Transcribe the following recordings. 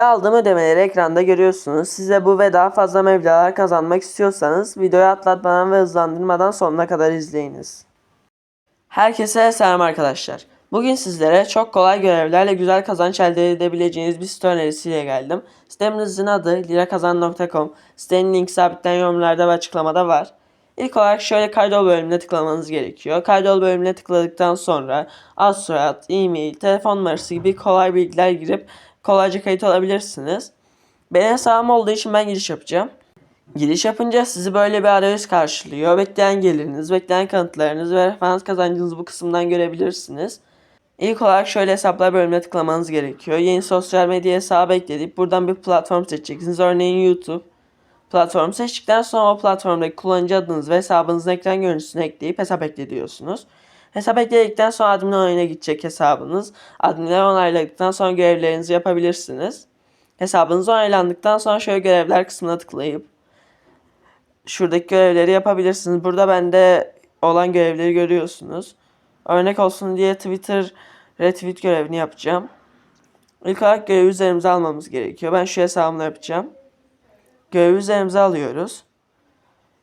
Aldığım ödemeleri ekranda görüyorsunuz. Size bu ve daha fazla meblağlar kazanmak istiyorsanız videoyu atlatmadan ve hızlandırmadan sonuna kadar izleyiniz. Herkese selam arkadaşlar. Bugün sizlere çok kolay görevlerle güzel kazanç elde edebileceğiniz bir site önerisiyle geldim. Sitemizin adı lirakazan.com. Sitenin linki sabitten yorumlarda ve açıklamada var. İlk olarak şöyle kaydol bölümüne tıklamanız gerekiyor. Kaydol bölümüne tıkladıktan sonra ad soyad, e-mail, telefon numarası gibi kolay bilgiler girip kolayca kayıt olabilirsiniz. Benim hesabım olduğu için ben giriş yapacağım. Giriş yapınca sizi böyle bir arayüz karşılıyor. Bekleyen geliriniz, bekleyen kanıtlarınız ve referans kazancınızı bu kısımdan görebilirsiniz. İlk olarak şöyle hesaplar bölümüne tıklamanız gerekiyor. Yeni sosyal medya hesabı ekleyip buradan bir platform seçeceksiniz. Örneğin YouTube. Platformu seçtikten sonra o platformdaki kullanıcı adınız ve hesabınızın ekran görüntüsünü ekleyip hesap ekle. Hesap ekledikten sonra admin onayına gidecek hesabınız. Adminler onayladıktan sonra görevlerinizi yapabilirsiniz. Hesabınız onaylandıktan sonra şöyle görevler kısmına tıklayıp şuradaki görevleri yapabilirsiniz. Burada bende olan görevleri görüyorsunuz. Örnek olsun diye Twitter retweet görevini yapacağım. İlk olarak görevi üzerimize almamız gerekiyor. Ben şu hesabımla yapacağım. Görevi üzerimize alıyoruz.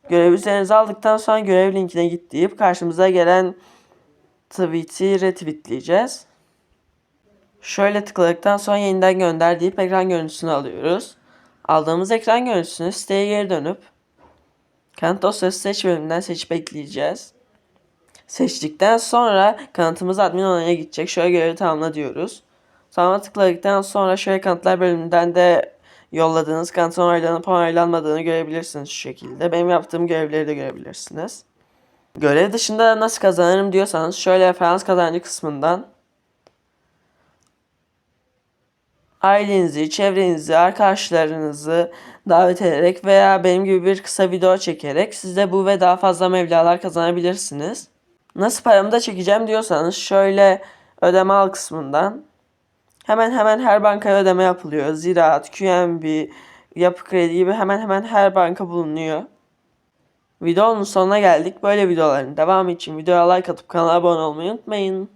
Görevi üzerimize aldıktan sonra görev linkine git karşımıza gelen tweet'i retweetleyeceğiz. Şöyle tıkladıktan sonra yeniden gönder deyip ekran görüntüsünü alıyoruz. Aldığımız ekran görüntüsünü siteye geri dönüp kanıt dosyası seç bölümünden seçip ekleyeceğiz. Seçtikten sonra kanıtımız admin onayına gidecek. Şöyle görevi tamamla diyoruz. Sonra tıkladıktan sonra şöyle kanıtlar bölümünden de yolladığınız kanıtın onaylanıp onaylanmadığını görebilirsiniz şu şekilde. Benim yaptığım görevleri de görebilirsiniz. Görev dışında nasıl kazanırım diyorsanız şöyle referans kazancı kısmından ailenizi, çevrenizi, arkadaşlarınızı davet ederek veya benim gibi bir kısa video çekerek siz de bu ve daha fazla meblağlar kazanabilirsiniz. Nasıl paramı da çekeceğim diyorsanız şöyle ödeme al kısmından hemen hemen her bankaya ödeme yapılıyor. Ziraat, QNB, Yapı Kredi gibi hemen hemen her banka bulunuyor. Videonun sonuna geldik. Böyle videoların devamı için videoya like atıp kanala abone olmayı unutmayın.